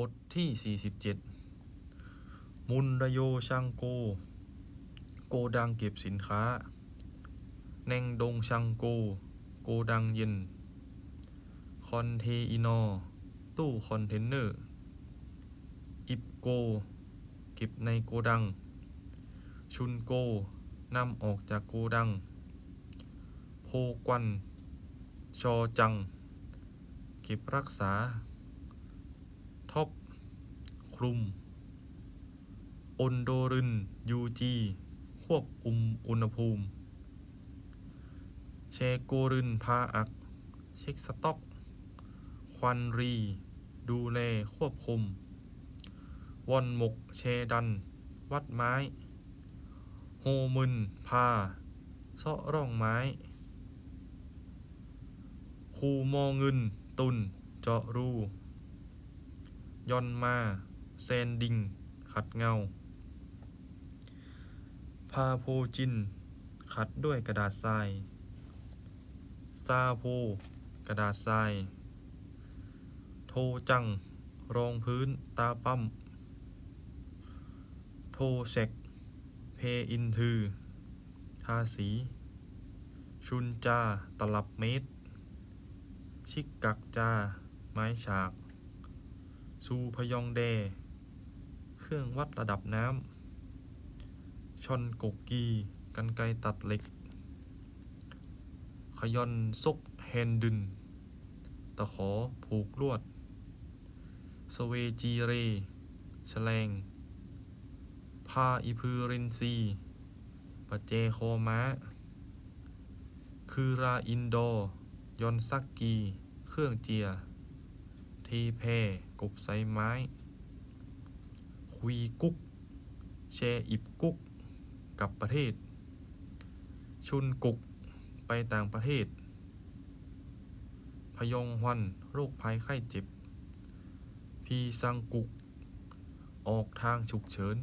บทที่ 47 มุนระโยชังโก โกดังเก็บสินค้า แนงดงชังโก โกดังเย็น คอนเทอินอร์ตู้คอนเทนเนอร์ อิปโก เก็บในโกดัง ชุนโก นำออกจากโกดัง โพกวัน ชอจัง เก็บรักษา ท็อปคลุมอนโดรินยูจีควบคุมอุณหภูมิ เชโกรินพาอัก เช็คสต็อก ควันรี ดูแลควบคุม วอนหมกเชดัน วัดไม้ โฮมึนพาเซาะร่องไม้ คูมอเงินตุน เจาะรู ยอนมา แซนดิง ขัดเงา พาโพจิน ขัดด้วยกระดาษทราย ซาโพ กระดาษทราย โทจัง รองพื้นตาปั๊มโทเชกเพอินทือ ทาสี ชุนจา ตลับเมตร ชิกกักจา ไม้ฉาก ซูพยองแดเครื่องวัดระดับน้ำชอนกกกีกันไกตัดเหล็ก ขยอนซกแฮนดึน ตะขอผูกลวด สเวจีเรแฉลง พาอิพืรินซีปัจเจโคม้า คือราอินโด ยอนซักกี เครื่องเจียเทแพ กบไซไม้ คุยกุ๊ก แชอิบกุ๊กกับประเทศ ชุนกุกไปต่างประเทศ พยองฮวันโรคภัยไข้เจ็บ พีซังกุก ออกทางฉุกเฉิน